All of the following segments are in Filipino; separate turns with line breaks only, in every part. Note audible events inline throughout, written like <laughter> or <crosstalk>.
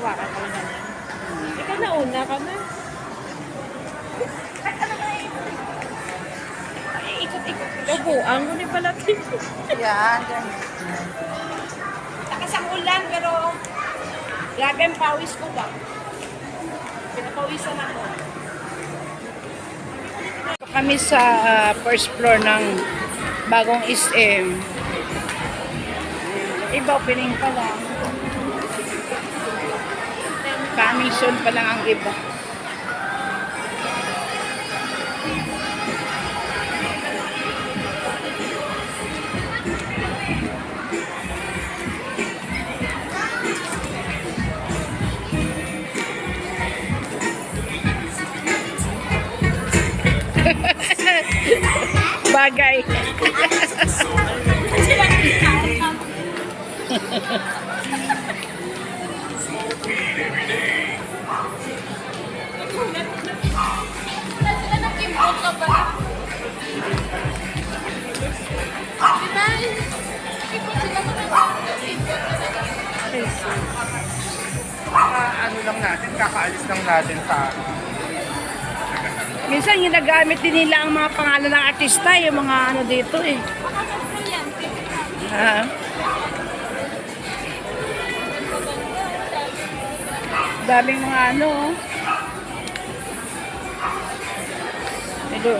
hawakan ko na lang. Ikaw na una ka na. Ay, ikot-ikot. Nabuang ko ni pala.
Yan.
Takas ang ulan, pero grabe ang pawis ko ba? Pinapawisan ako.
Kami sa ah, first floor ng bagong SM. Iba opening pa lang. Coming soon pa lang ang iba. <laughs> Bagay. <laughs>
ano lang natin, kakaalis lang natin sa
Minsan ginagamit din nila ang mga pangalan ng artista, yung mga ano dito eh. Ha? Daming mga ano. oh. Ito.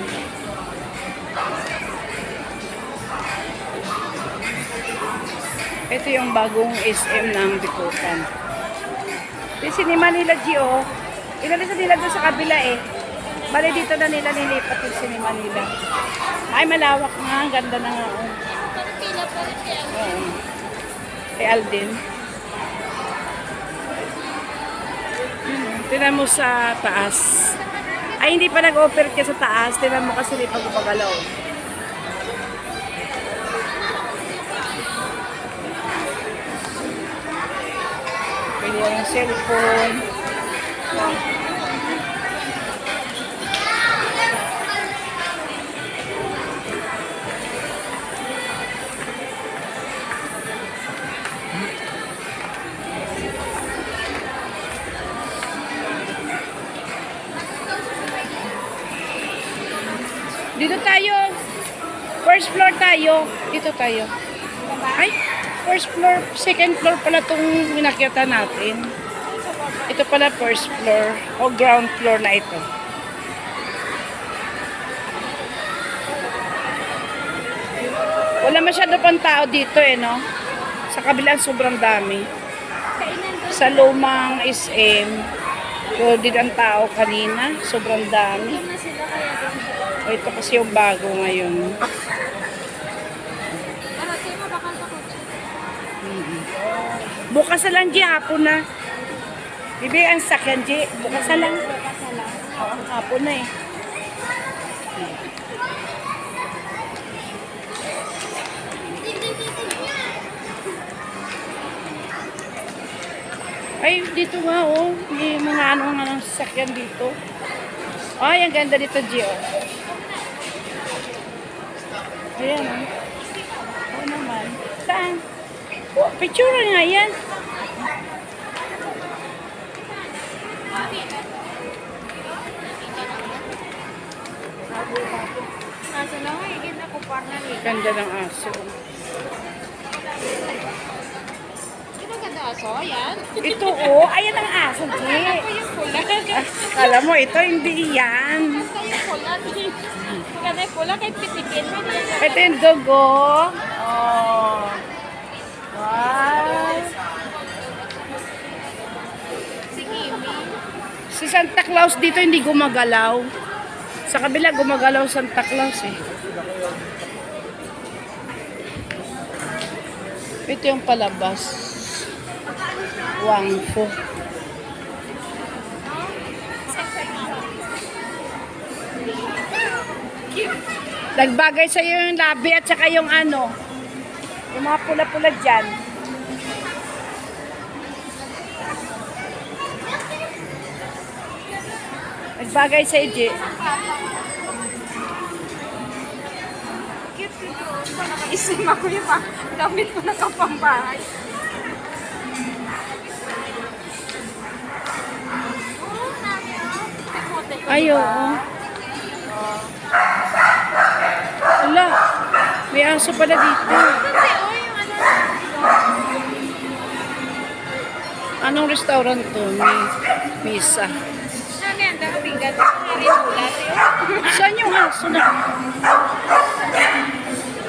Ito yung bagong SM ng Bikutan. Yung sinima nila, Gio, inalis na nila doon sa kabila eh. Bali dito na nila nilipat yung sinima nila. Ay, malawak nga. Ang ganda na nga. oh. Oo. Kay Alden. Hmm, Tinan mo sa taas. Ay, hindi pa nag-operate ka sa taas. Tinan mo kasi hindi pa Pwede yung cellphone. Dito tayo. First floor tayo. Dito tayo. Ay, first floor, second floor pala itong minakyata natin. Ito pala first floor o ground floor na ito. Wala masyado pang tao dito eh, no? Sa kabilang sobrang dami. Sa lumang SM, din ang tao kanina, sobrang dami. O, ito kasi yung bago ngayon. Bukas na lang, G, hapon na. Bibi, ang sakyan, G. Bukas na lang. Oo, hapon na eh. Ay, dito nga, oh. May mga ano nga ng sasakyan dito. Ay, ang ganda dito, G, oh. Ayan, oh. Oo naman. Saan? Oh, picture nga yan.
Ni.
Ganda ng aso.
Ba ganda aso? Yan.
Ito, oh. Ayan ang aso, G.
Ito pula.
Kala mo, ito hindi yan.
Ito yung.
Ito yung dugo. Oh. Wow.
Si
Santa Claus dito hindi gumagalaw. Sa kabila gumagalaw Santa Claus eh. Ito yung palabas. Wangfo. Nagbagay sa yung labi at saka yung ano. Yung mga pula-pula dyan. Nagbagay sa Eje.
Cute ito. Isim ako yung damit ko na kapambahay.
Ay, oo. Oh. Ala, may aso pala dito. Anong restaurant to? May misa. Saan yung aso na?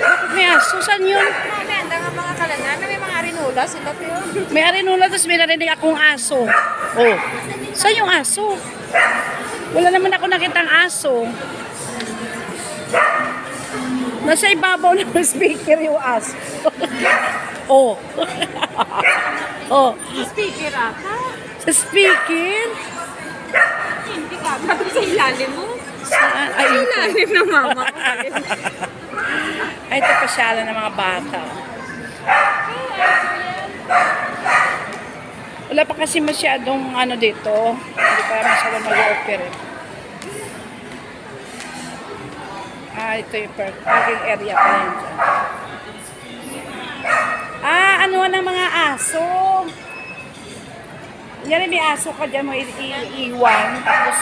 Bakit may aso? Saan yun?
Ano yan, daka mga kalanan, may mga rinula sila, tiyo.
May arinula, tapos may narinig akong aso. Oh. Saan yung aso? Wala naman ako nakitang aso. Nasa ibabaw ng <laughs> speaker yung aso. Oh. <laughs> oh.
Speaker ata.
Sa speaker?
Hindi ka, dapat sa ilalim mo.
Saan? Ay,
Sa ilalim ng mama ko.
Ay, ito pasyalan ng mga bata. Wala pa kasi masyadong ano dito. Hindi pa masyadong mag-operate. Ah, ito yung park- parking area pa yan dyan. Ano ng mga aso. Yan may aso ka dyan mo i- i- iwan. Tapos,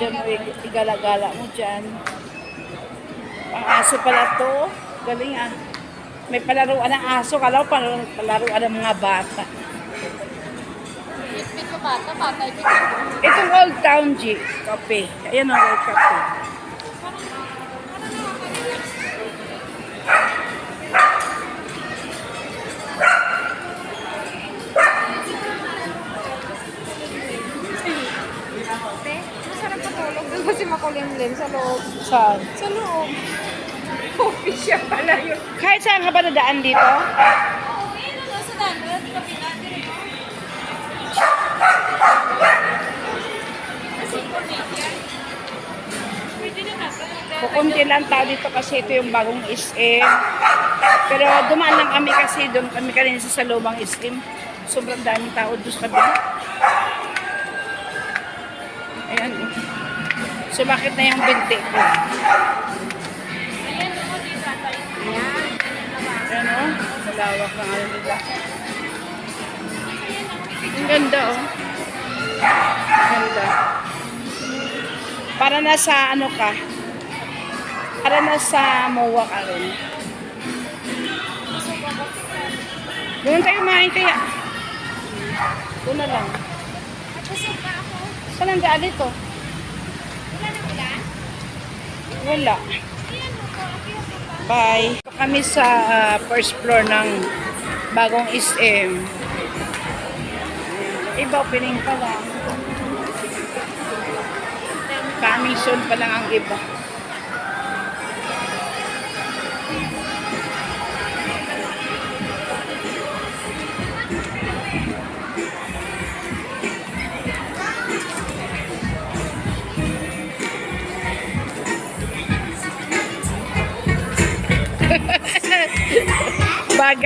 dyan mo igala-gala mo dyan. Ang aso pala to. Galing ah. May palaruan ng aso. Kala ko pal- palaruan ng mga bata.
Ko bata, bata ito.
Itong Old Town G. Cafe. Ayan ang Old Cafe.
Makulimlim sa loob.
Saan?
Sa loob. <laughs> Coffee siya pala yun.
Kahit saan ka ba nadaan dito?
Okay, ano, sa dano, di ka pinatiri mo. Kasi Canadian. Pwede na natin.
Kukunti lang tao dito kasi ito yung bagong SM. Pero dumaan lang kami kasi doon kami kanina sa salubang SM. Sobrang daming tao doon sa kabila. Sumakit na yung binti ko.
Ayan,
o. Malawak ng ano nila. Ang ganda oh. Ang ganda. Para nasa ano ka? Para nasa MOA ka rin. Doon tayo kumain kaya. Doon na lang. Saan ang daan dito?
Wala
Bye. Kami sa ah, first floor ng bagong SM. Iba opening pa lang. Coming soon pa lang ang iba.
Ah,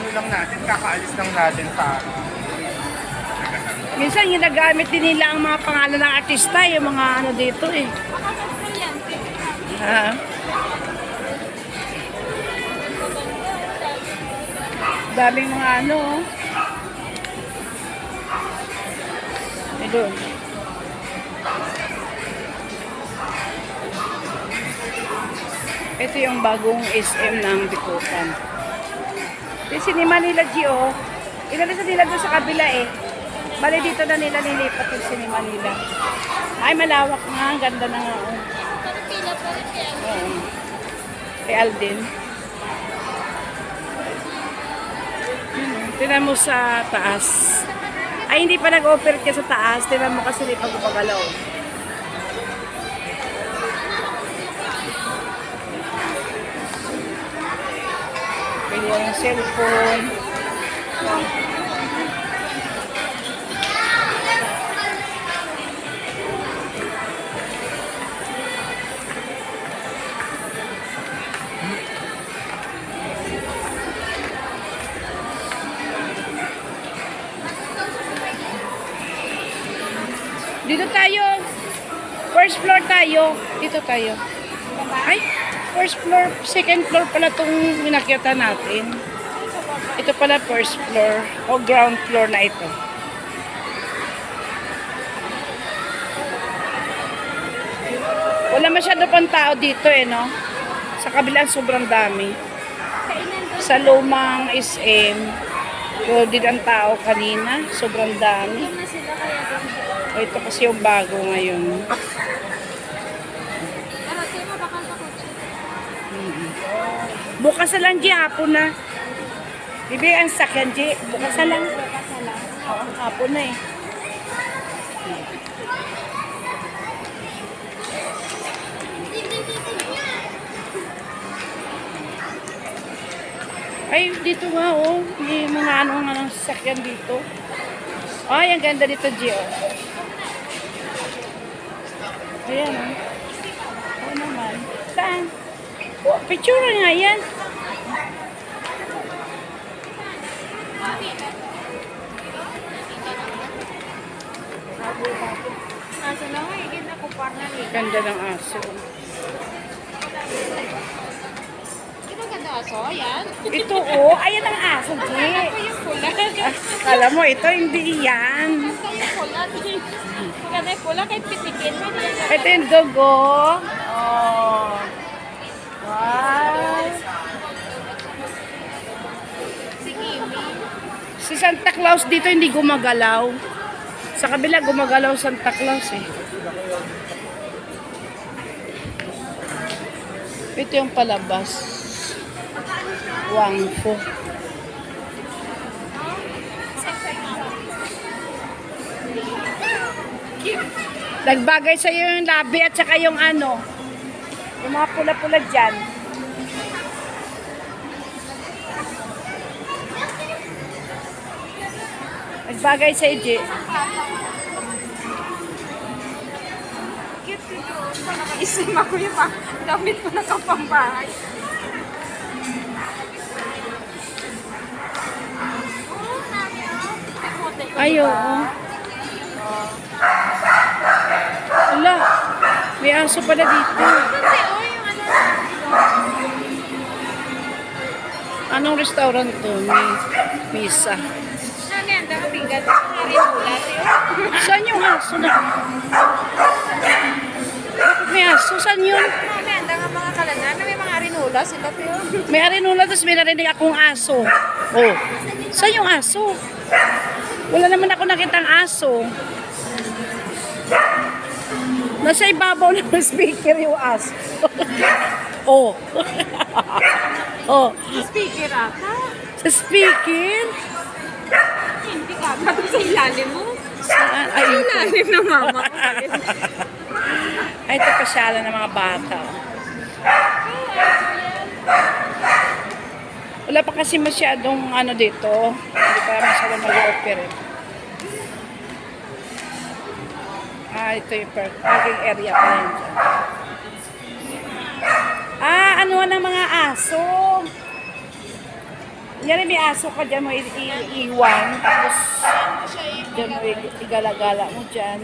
ano lang natin, kakaalis lang natin sa
Minsan ginagamit din nila ang mga pangalan ng artista, yung mga ano dito eh. Ha? Daming mga ano. oh. Doon. Ito yung bagong SM ng Bikutan. Yung sinima nila, Gio, inalis na nila doon sa kabila eh. Bali dito na nila nilipat yung sinima nila. Ay, malawak nga. Ang ganda na nga. oh. Oo. Kay Alden. Hmm, Tinan mo sa taas. Ay, hindi pa nag-operate ka sa taas. Tinan mo kasi hindi pa gumagalaw. Pwede yung cellphone. First floor tayo. Dito tayo. Ay, first floor, second floor pala itong minakyata natin. Ito pala first floor o ground floor na ito. Wala masyado pang tao dito eh, no? Sa kabilang sobrang dami. Sa lumang SM, din ang tao kanina, sobrang dami. O, ito kasi yung bago ngayon. Bukas na lang, G, hapon na. Bibi, ang sakyan, G. Bukas na lang. Oo, hapon na eh. Ay, dito nga, oh. May mga ano nga ng sasakyan dito. Ay, ang ganda dito, G, oh. Ayan, oh. Oo naman. Saan? Oh, picture nga yan.
Eh.
Ganda ng aso.
Ito ganda aso, yan.
Ito, oh. Ayan ang aso, G. Ah, Kala mo, ito hindi yan.
Ito yung pula. Yung pula kahit pitikin.
Ito yung dugo. Oh. Wow.
Si Kimi.
Si Santa Claus dito hindi gumagalaw. Sa kabila gumagalaw Santa Claus eh. Ito yung palabas. Wangfo. Nagbagay sa yung labi at saka yung ano. Yung mga pula-pula dyan. Nagbagay sa Ije.
Cute ito. Nakaisip ako yung damit ko na kapambahay.
Ay, oo. Wala. May aso pala dito. Anong restaurant to? May misa.
Ano yan? Daka bigat. Marinulat yun.
Saan yung aso na? Bakit may aso? Saan yun?
Daka mga kalanan. May mga arinula sila yun.
May arinula, tapos may narinig akong aso. Oh. Saan yung aso? Wala naman ako nakitang aso. Nasa ibabaw ng <laughs> speaker yung aso. <laughs> oh. <laughs> oh.
Speaker ata.
Sa speaker?
Hindi ka. Bato sa ilalim mo.
Saan? Ay, ito.
Ilalim ng mama ko.
Ay, ito pasyalan ng mga bata. Wala pa kasi masyadong ano dito. Hindi pa masyadong mag-operate. Ah, ito yung park- parking area pa yun dyan. Ah, ano ng mga aso? Yan may aso ka dyan mo i- i- iwan. Tapos, dyan mo igala-gala mo dyan.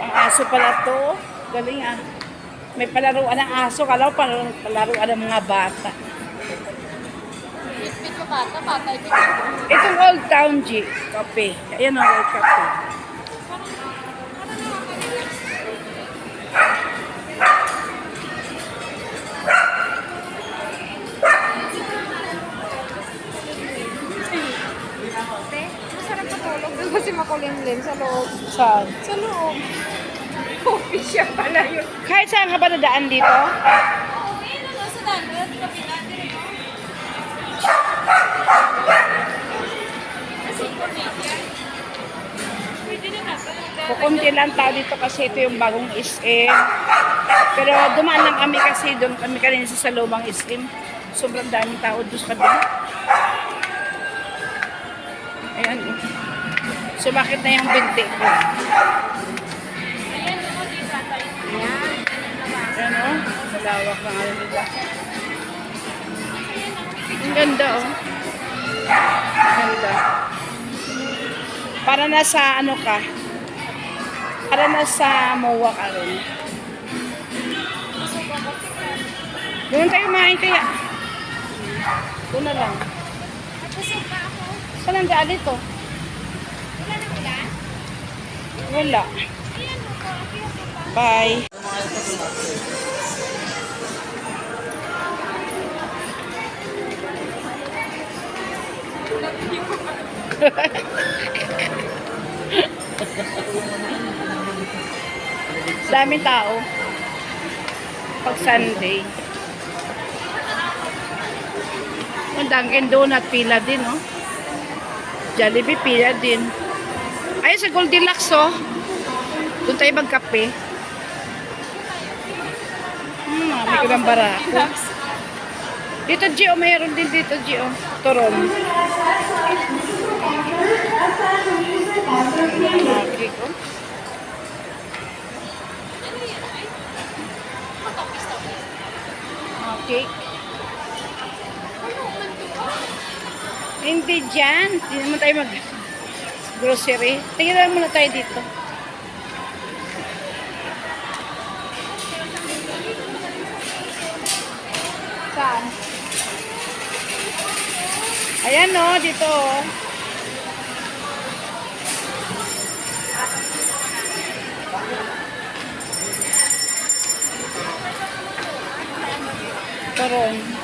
Ang aso pala to. Galing ah. May palaruan ng aso. Kala ko pala- palaruan ng mga bata.
Ko bata. Bata ito.
Itong Old Town G. Cafe. Ayan ang Old Cafe.
Makulimlim sa loob.
Saan?
Sa loob. Coffee shop pala yun.
Kahit saan ka ba nadaan dito?
Okay, ano sa dagat? Kapi natin, na.
Kukunti lang tao dito kasi ito yung bagong SM. Pero dumaan lang kami kasi doon kami kanina sa lumang SM. Sobrang daming tao doon sa kabila. Ayan. Oh. Sumakit na yung binti ko.
Ayan, ako dito ata. Ayan.
Ayan o. Malawak ng ano nila. Ang ganda oh. Ganda. Para nasa ano ka? Para na sa MOA ka rin. Doon tayo kumain kaya. Doon na lang. Saan ang daan dito? Wala. Bye. Daming tao. Pag Sunday. Ang Dunkin Donut, pila din, oh. Jollibee, pila din. Ay, sa Goldilocks, oh. Doon tayo magkape. Hmm, may ko ng barako. Dito, Gio, mayroon din dito, Gio. Turon. Okay ko. Okay. Hindi dyan. Hindi naman tayo mag grocery. Tingnan muna tayo dito. Saan? Ayan no, dito. oh. Karon.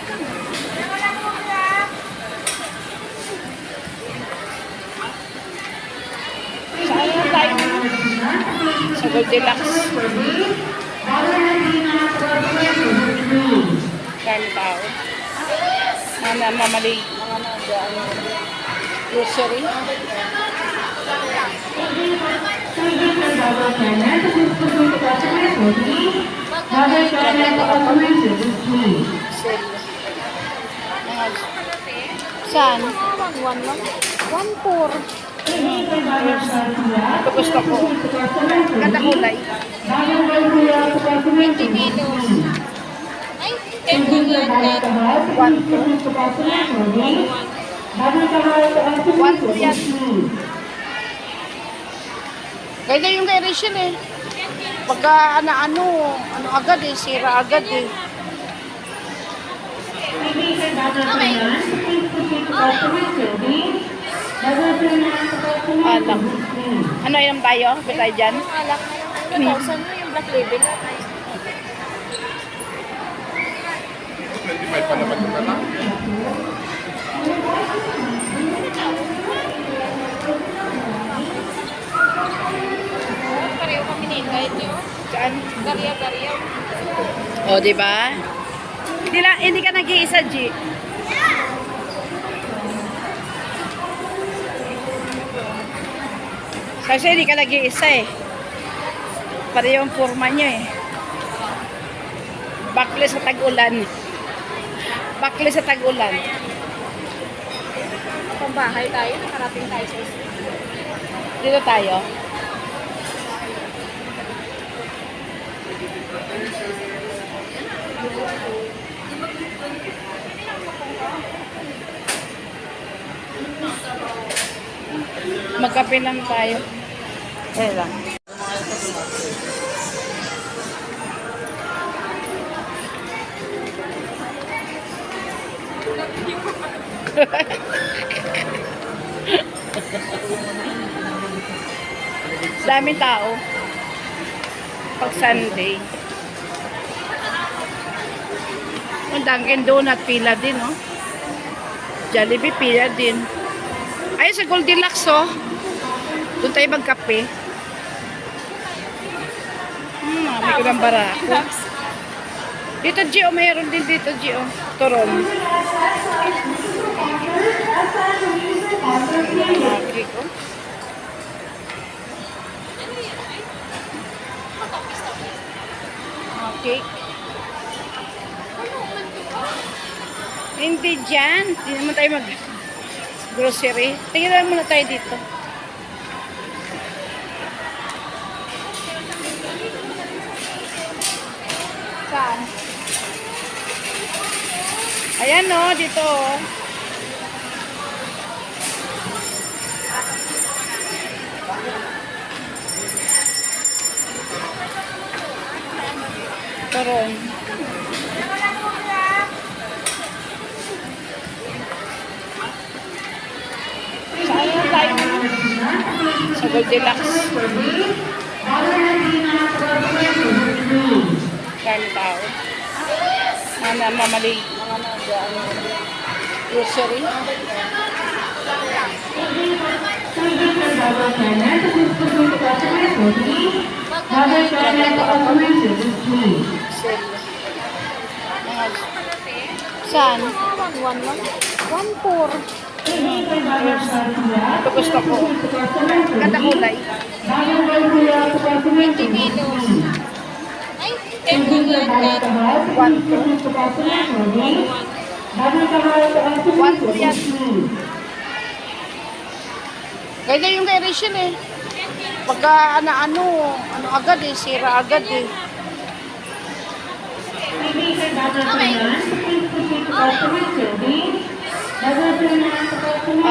Goldilocks. Kano tao? Mga mamali, mga nasa, ano, grocery. Saan?
1 lang. 1 4.
Tapos na po. Ganda kulay.
20 kilos. Ay, 10 kilos na.
1 po. 1 po yan. Ganda yung kay Rachel eh. Pagka ano, ano, ano agad eh, sira agad eh. Okay. Okay. Alam. Ano inom tayo? Ba tayo dyan?
Alak na yung 2,000 na yung black label.
25 pa naman yung anak.
Pareho kami ni Kahit yung
Saan?
garya-garya.
O, di ba? Hindi, hindi ka nag-iisa, G. Kasi hindi ka nag-iisa eh. Pareho ang forma niyo eh. Bakle sa tag-ulan. Bakle sa tag-ulan.
Pambahay tayo, nakarating tayo sa.
Dito tayo. Magkape lang tayo. Eh lang. <laughs> Daming tao. Pag Sunday. Ang Dunkin Donut, pila din, oh. Jollibee, pila din. Ay, sa Goldilocks, oh. Doon tayo magkape. Hmm, may ko ng barako. Dito, Gio, mayroon din dito, Gio. Turon. Okay ko. Okay. Hindi dyan. Hindi naman tayo mag grocery. Tingnan muna tayo dito. Ayan no, dito. oh. Karon. Saan na tayo? Sa Goldilocks. Kami tao. Mga namamali. Nag grocery. Saan?
One lang. One four.
Ito gusto ko. Ganda kulay.
20 kilos. Ay, 10 million net.
One to. One to yan. Kaya yung kay Rachel eh. Pagka ano, ano, ano agad eh, sira agad eh.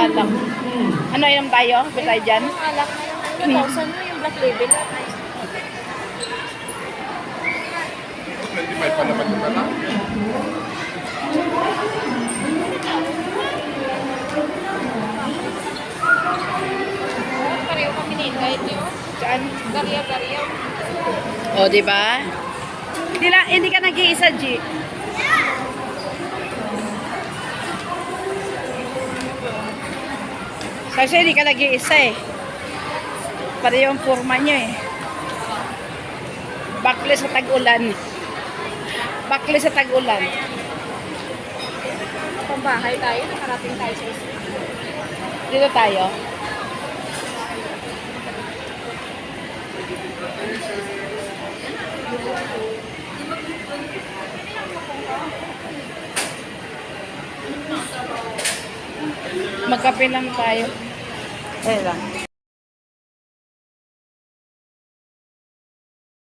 Alam. Ano inom tayo? Ba tayo dyan?
Alak na yung 2,000 mo yung black label.
25 pa naman yung anak.
Pareho kami ni Kahit yun.
Saan?
Garya-garya.
O, di ba? Hindi, lang, hindi ka nag-iisa, G. Kasi hindi ka nag-iisa eh. Pare yung forma niyo eh. Bakle sa tag-ulan. Bakle sa tag-ulan.
Pambahay tayo. Nakarating tayo sa isa.
Dito tayo. Magkape lang tayo. Ayun lang.